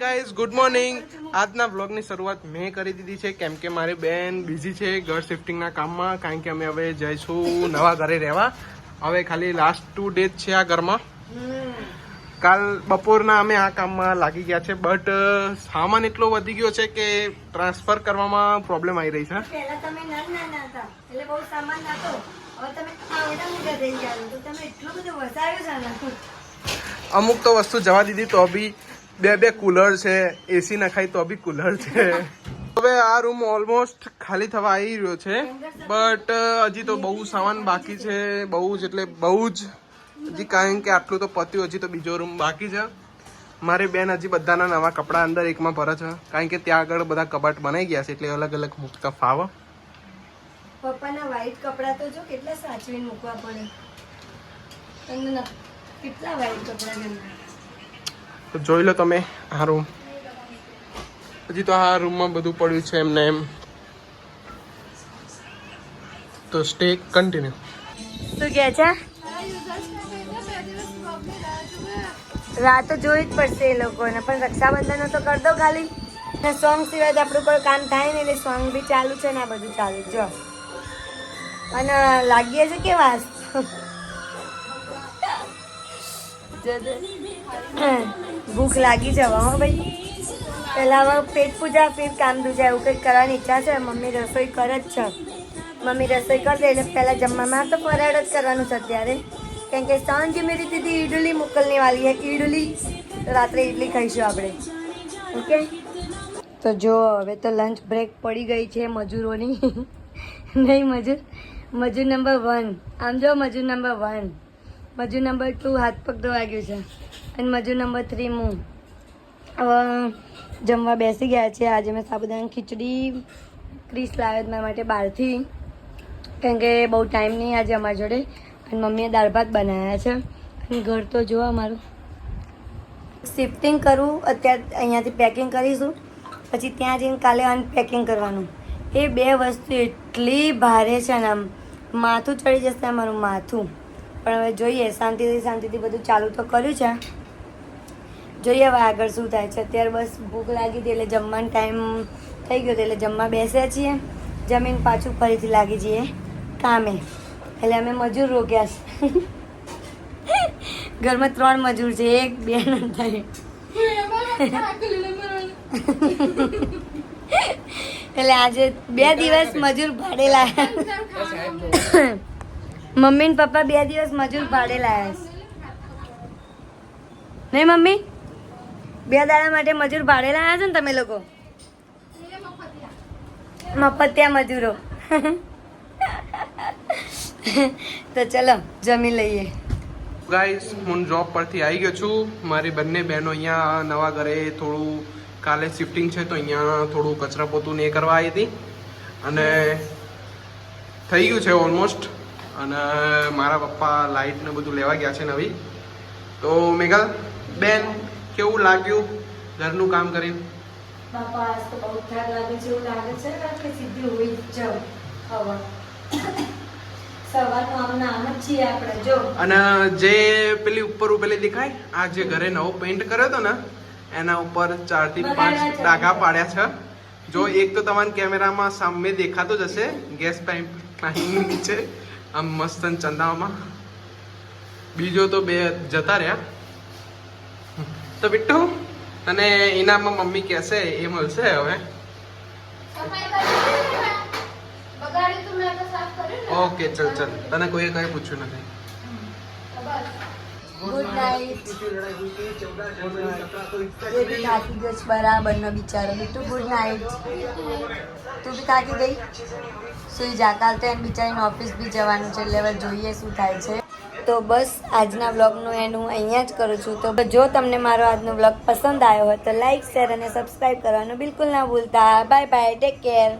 Guys good morning આજના બ્લોગની શરૂઆત મેં કરી દીધી છે કેમ કે મારી બેન બિઝી છે ઘર શિફ્ટિંગના કામમાં કારણ કે અમે હવે જઈશું નવા ઘરે રહેવા. હવે ખાલી લાસ્ટ ટુ ડેઝ છે આ ઘરમાં. કાલ બપોરના અમે આ કામમાં લાગી ગયા છે બટ સામાન એટલો વધી ગયો છે કે ટ્રાન્સફર કરવામાં પ્રોબ્લેમ આવી રહી એટલે બહુ સામાન હવે તમે એટલું બધું વસાવ્યું છે અમુક તો વસ્તુ જવા દીધી તો બી બે બે કુલર છે એસી નખાય તો બી કુલર છે. હવે આ રૂમ ઓલમોસ્ટ ખાલી થવા આવી રહ્યો છે. બટ હજી તો બહુ સામાન બાકી છે, બહુ જ એટલે બહુ જ હજી કારણ કે આટલું તો પત્યું, હજી તો બીજો રૂમ બાકી છે. મારે બેન હજી બધાના નવા કપડાં અંદર એકમાં ભરે છે. કારણ કે ત્યાં આગળ બધા કબાટ બનાવી ગયા છે, એટલે અલગ અલગ મૂકતા ફાવ. પપ્પાના વ્હાઈટ કપડાં તો જો કેટલા સાચવીને મૂકવા પડે. કેટલા વ્હાઈટ કપડાં તો જોઈ લો તમે આ રૂમ હજી તો આ રૂમમાં બધું પડ્યું છે એમને એમ. તો સ્ટે કન્ટિન્યુ શું કહે છે રાહ તો જોવી જ પડશે એ લોકોને, પણ રક્ષાબંધન તો કર દો ખાલી. ને સોંગ સિવાય તો આપણું કોઈ કામ થાય ને એટલે સોંગ બી ચાલુ છે ને આ બધું ચાલુ. જો. અને લાગીએ છે કે વાસ જો જો. ભૂખ લાગી જવા ભાઈ. પહેલા હવે પેટ પૂજા, ફિર કામ દૂજા એવું કંઈક કરવાની ઈચ્છા છે. મમ્મી રસોઈ કરે જ છે. મમ્મી રસોઈ કરી દે એટલે પહેલાં જમવામાં તો ફરાળ જ કરવાનું છે અત્યારે. કેમ કે સાંજે મેરી દીદી ઈડલી મોકલની વાલી હે. ઈડલી, રાત્રે ઈડલી ખાઈશું આપણે. ઓકે? તો જો, હવે તો લંચ બ્રેક પડી ગઈ છે મજૂરોની. નહીં, મજૂર મજૂર નંબર વન આમ જો, મજૂર નંબર વન મજૂર નંબર ટુ હાથ પગ ધોવા ગયું છે. અને મજૂર નંબર થ્રી હું હવે જમવા બેસી ગયા છે. આજે મેં સાબુદાણા ખીચડી ક્રીસ લાવ્યો મારા માટે બહારથી. કેમ કે બહુ ટાઈમ નહીં આજે અમારા જોડે. અને મમ્મીએ દાળ ભાત બનાવ્યા છે. અને ઘર તો જો અમારું. શિફ્ટિંગ કરવું અત્યારે અહીંયાથી પેકિંગ કરીશું. પછી ત્યાં જઈને કાલે અનપેકિંગ કરવાનું. એ બે વસ્તુ એટલી ભારે છે ને આમ. માથું ચડી જશે અમારું માથું. પણ હવે જોઈએ, શાંતિથી શાંતિથી બધું ચાલુ તો કર્યું છે. જોઈએ હવે આગળ શું થાય છે. અત્યારે બસ ભૂખ લાગી હતી એટલે જમવાનો ટાઈમ થઈ ગયો એટલે જમવા બેસ્યા છીએ. જમીન પાછું ફરીથી લાગી જઈએ કામે. એટલે અમે મજૂર રોક્યા છે. ઘરમાં ત્રણ મજૂર છે, એક, બે થાય એટલે આજે બે દિવસ મજૂર ભાડે લાયા. મમ્મી ને પપ્પા બે દિવસ મજૂર ભાડે લાયા છે. નહીં મમ્મી? બે દાડા માટે મજૂર ભાડે લાયા છે ને તમે લોકો? મફતિયા મજૂરો. તો ચલો, જમી લઈએ. ગાઈસ હું જોબ પરથી આવી ગયો છું. મારી બંને બહેનો અહીંયા નવા ઘરે થોડું, કાલે શિફ્ટિંગ છે તો અહીંયા થોડું કચરા પોતું ને કરવા આવી હતી. અને થઈ ગયું છે ઓલમોસ્ટ અને મારા પપ્પા લાઇટ ને બધું લેવા ગયા છે નવી. તો મેઘા બેન કેવું લાગ્યું ઘરનું કામ કરીને? બાપા આજ તો બહુ થાક લાગે છે એવું લાગે છે કે સીધી હોઈ જ જાવ હવે સવારનું આમ નામ જ છીએ આપણે જો. અને જે પેલી ઉપર પેલી દેખાય આ જે ઘરે નવો પેન્ટ કર્યો હતો ને એના ઉપર ચારથી પાંચ ડાઘા પાડ્યા છે. જો એક તો તમારા કેમેરામાં સામે દેખાતો જ હશે ગેસ પાઇપ નીચે. આમ મસ્ત ચંદામાં બીજો તો બે જતા રહ્યા. તો બિટ્ટુ તને ઇનામમાં મમ્મી કહેશે એ મળશે હવે? ઓકે ચલ ચલ. તને કોઈએ કઈ પૂછ્યું નથી. ગુડ નાઇટ એ બી થાકી ગયો છે બરાબર નો બિચારો બીટુ ગુડ નાઇટ તું બી થાકી ગઈ સુઈ જા કાલ તો એમ બિચારીને ઓફિસ બી જવાનું છે એટલે જોઈએ શું થાય છે તો બસ આજના વ્લોગનું એન્ડ હું અહીંયા જ કરું છું તો જો તમને મારો આજનો વ્લોગ પસંદ આવ્યો હોય તો લાઈક શેર અને સબસ્ક્રાઈબ કરવાનું બિલકુલ ના ભૂલતા બાય બાય ટેક કેર